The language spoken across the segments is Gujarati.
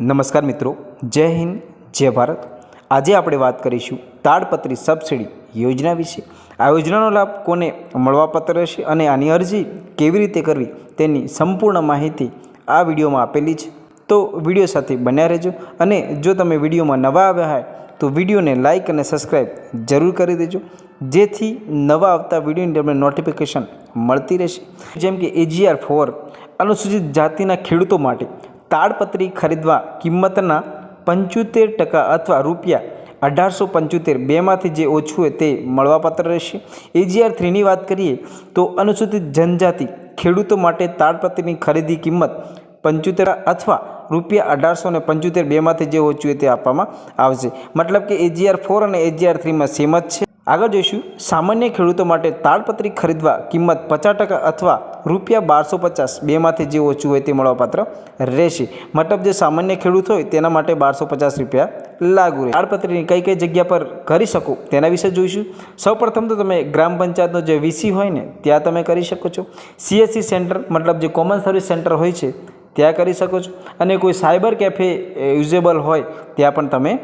નમસ્કાર મિત્રો, જય હિન્દ, જય ભારત. આજે આપણે વાત કરીશું તાડપત્રી સબસિડી યોજના વિશે. આ યોજનાનો લાભ કોને મળવાપાત્ર રહેશે અને આની અરજી કેવી રીતે કરવી તેની સંપૂર્ણ માહિતી આ વિડીયોમાં આપેલી છે. તો વીડિયો સાથે બન્યા રહેજો અને જો તમે વિડીયોમાં નવા આવ્યા હોય તો વિડીયોને લાઇક અને સબસ્ક્રાઈબ જરૂર કરી દેજો. જેથી નવા આવતા વિડીયોની તમને નોટિફિકેશન મળતી રહેશે. જેમ કે એજીઆર ફોર અનુસૂચિત જાતિના ખેડૂતો માટે તાડપત્રી ખરીદવા કિંમતના પંચોતેર ટકા અથવા રૂપિયા અઢારસો પંચોતેર બેમાંથી જે ઓછું હોય તે મળવાપાત્ર રહેશે. એજીઆર થ્રીની વાત કરીએ તો અનુસૂચિત જનજાતિ ખેડૂતો માટે તાડપત્રીની ખરીદી કિંમત પંચોતેર અથવા રૂપિયા અઢારસો ને પંચોતેર બેમાંથી જે ઓછું હોય તે આપવામાં આવશે. મતલબ કે એજીઆર ફોર અને એજીઆર થ્રીમાં સેમ જ છે. આગળ જોઈશું. સામાન્ય ખેડૂતો માટે તાડપત્રી ખરીદવા કિંમત પચાસ ટકા અથવા રૂપિયા બારસો પચાસ. બેમાંથી જે ઓછું હોય તે મળવાપાત્ર રહેશે. મતલબ જે સામાન્ય ખેડૂત હોય તેના માટે બારસો પચાસ રૂપિયા લાગુ રહે તાડપત્રીની કઈ કઈ જગ્યા પર કરી શકો તેના વિશે જોઈશું. સૌપ્રથમ તો તમે ગ્રામ પંચાયતનો જે વીસી હોય ને, ત્યાં તમે કરી શકો છો. સીએસસી સેન્ટર, મતલબ જે કોમન સર્વિસ સેન્ટર હોય છે, ત્યાં કરી શકો છો. અને કોઈ સાયબર કેફે યુઝેબલ હોય, ત્યાં પણ તમે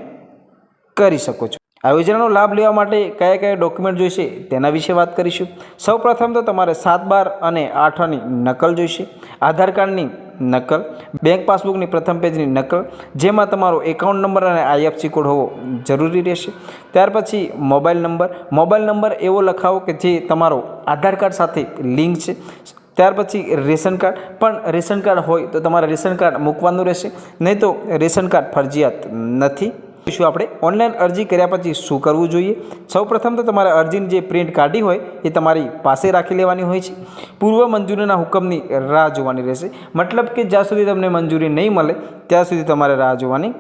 કરી શકો છો. આ યોજનાનો લાભ લેવા માટે કયા કયા ડોક્યુમેન્ટ જોઈશે તેના વિશે વાત કરીશું. સૌપ્રથમ તો તમારે સાત બાર અને આઠની નકલ જોઈશે. આધાર કાર્ડની નકલ, બેંક પાસબુકની પ્રથમ પેજની નકલ, જેમાં તમારો એકાઉન્ટ નંબર અને આઈએફસી કોડ હોવો જરૂરી રહેશે. ત્યાર પછી મોબાઈલ નંબર મોબાઈલ નંબર એવો લખાવો કે જે તમારો આધાર કાર્ડ સાથે લિંક છે. ત્યાર પછી રેશન કાર્ડ, પણ રેશન કાર્ડ હોય તો તમારે રેશન કાર્ડ મૂકવાનું રહેશે. નહીં તો રેશન કાર્ડ ફરજિયાત નથી. શું આપણે? ઓનલાઈન અરજી કર્યા પછી શું કરવું જોઈએ? સૌપ્રથમ તો તમારે અરજીની જે પ્રિન્ટ કાઢી હોય, એ તમારી પાસે રાખી લેવાની હોય છે. પૂર્વ મંજૂરીના હુકમની રાહ જોવાની રહેશે. મતલબ કે જ્યાં સુધી તમને મંજૂરી નહીં મળે, ત્યાં સુધી તમારે રાહ જોવાની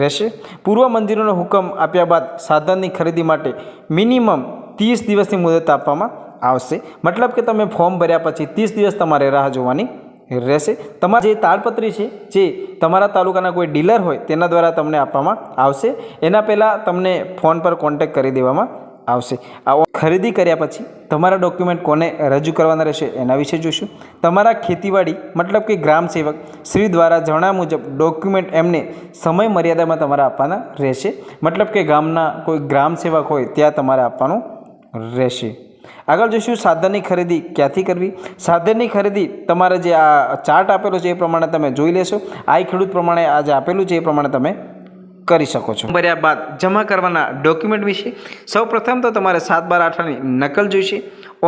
રહેશે. પૂર્વ મંજૂરીનો હુકમ આપ્યા બાદ સાધનની ખરીદી માટે મિનિમમ ત્રીસ દિવસની મુદત આપવામાં આવશે. મતલબ કે તમે ફોર્મ ભર્યા પછી ત્રીસ દિવસ તમારે રાહ જોવાની રહેશે. તમારી જે તાડપત્રી છે, જે તમારા તાલુકાના કોઈ ડીલર હોય, તેના દ્વારા તમને આપવામાં આવશે. એના પહેલાં તમને ફોન પર કોન્ટેક્ટ કરી દેવામાં આવશે. આ ખરીદી કર્યા પછી તમારા ડોક્યુમેન્ટ કોને રજૂ કરવાના રહેશે, એના વિશે જોઈશું. તમારા ખેતીવાડી, મતલબ કે ગ્રામ સેવક શ્રી દ્વારા જણાવ્યા મુજબ ડોક્યુમેન્ટ એમને સમય મર્યાદામાં તમારે આપવાના રહેશે. મતલબ કે ગામના કોઈ ગ્રામ સેવક હોય, ત્યાં તમારે આપવાનું રહેશે. આગળ જોઈશું સાધનની ખરીદી ક્યાંથી કરવી? સાધનની ખરીદી તમારે જે આ ચાર્ટ આપેલો છે એ પ્રમાણે તમે જોઈ લેશો. આ ખેડૂત પ્રમાણે આ જે આપેલું છે એ પ્રમાણે તમે કરી શકો છો. ભર્યા બાદ જમા કરવાના ડોક્યુમેન્ટ વિશે સૌપ્રથમ તો તમારે સાત બાર આઠની નકલ જોઈશે.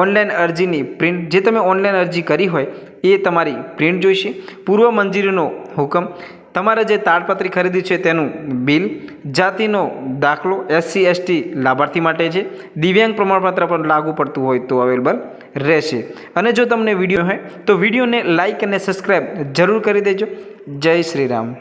ઓનલાઈન અરજીની પ્રિન્ટ જે તમે ઓનલાઈન અરજી કરી હોય એ તમારી પ્રિન્ટ જોઈશે. પૂર્વ મંજૂરીનો હુકમ તમારે જે તાડપત્રી ખરીદી છે તેનું બિલ, જાતિનો દાખલો એસસી એસટી લાભાર્થી માટે છે, દિવ્યાંગ પ્રમાણપત્ર પણ લાગુ પડતું હોય તો અવેલેબલ રહેશે. અને જો તમને વીડિયો હોય તો વિડીયોને લાઇક અને સબસ્ક્રાઈબ જરૂર કરી દેજો. જય શ્રી રામ.